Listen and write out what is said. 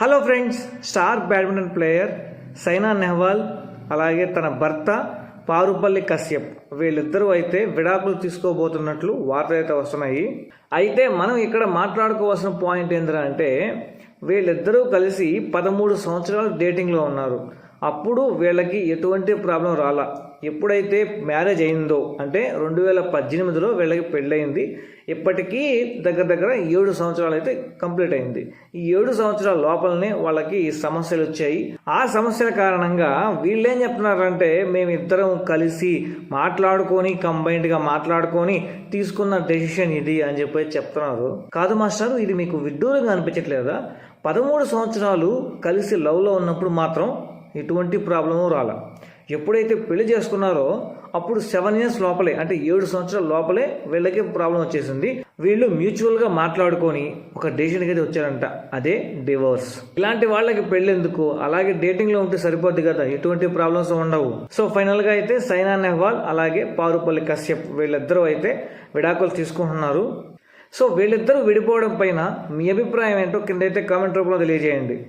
Hello friends star badminton player Saina Nehwal అలాగే తన భర్త పారుపల్లి కశ్యప్. వీళ్ళిద్దరూ అయితే విడాకులు తీసుకోబోతున్నట్లు వార్తలు అయితే వస్తున్నాయి. అయితే మనం ఇక్కడ మాట్లాడుకోవాల్సిన పాయింట్ ఏంటంటే అంటే వీళ్ళిద్దరూ కలిసి పదమూడు సంవత్సరాలు డేటింగ్లో ఉన్నారు. అప్పుడు వీళ్ళకి ఎటువంటి ప్రాబ్లం రాలా. ఎప్పుడైతే మ్యారేజ్ అయిందో అంటే రెండు వేల పద్దెనిమిదిలో వీళ్ళకి పెళ్ళయింది ఇప్పటికీ దగ్గర దగ్గర ఏడు సంవత్సరాలు అయితే కంప్లీట్ అయింది. ఈ ఏడు సంవత్సరాల లోపలనే వాళ్ళకి ఈ సమస్యలు వచ్చాయి. ఆ సమస్యల కారణంగా వీళ్ళేం చెప్తున్నారంటే మేమిద్దరం కలిసి మాట్లాడుకొని కంబైన్డ్గా మాట్లాడుకొని తీసుకున్న డెసిషన్ ఇది అని చెప్పి చెప్తున్నారు. కాదు మాస్టర్ ఇది మీకు విడ్డూరంగా అనిపించట్లేదా? పదమూడు సంవత్సరాలు కలిసి లవ్లో ఉన్నప్పుడు మాత్రం ఎటువంటి ప్రాబ్లము రాల. ఎప్పుడైతే పెళ్ళి చేసుకున్నారో అప్పుడు సెవెన్ ఇయర్స్ లోపలే అంటే ఏడు సంవత్సరాల లోపలే వీళ్ళకి ప్రాబ్లం వచ్చేసింది. వీళ్ళు మ్యూచువల్గా మాట్లాడుకొని ఒక డెసిషన్కి అయితే వచ్చారంట. అదే డివోర్స్ ఇలాంటి వాళ్ళకి పెళ్ళెందుకు? అలాగే డేటింగ్లో ఉంటే సరిపోద్ది కదా? ఎటువంటి ప్రాబ్లమ్స్ ఉండవు. సో ఫైనల్గా అయితే సైనా నెహ్వాల్ అలాగే పారుపల్లి కశ్యప్ వీళ్ళిద్దరూ అయితే విడాకులు తీసుకుంటున్నారు. సో వీళ్ళిద్దరూ విడిపోవడం పైన మీ అభిప్రాయం ఏంటో కింద అయితే కామెంట్ రూపంలో తెలియజేయండి.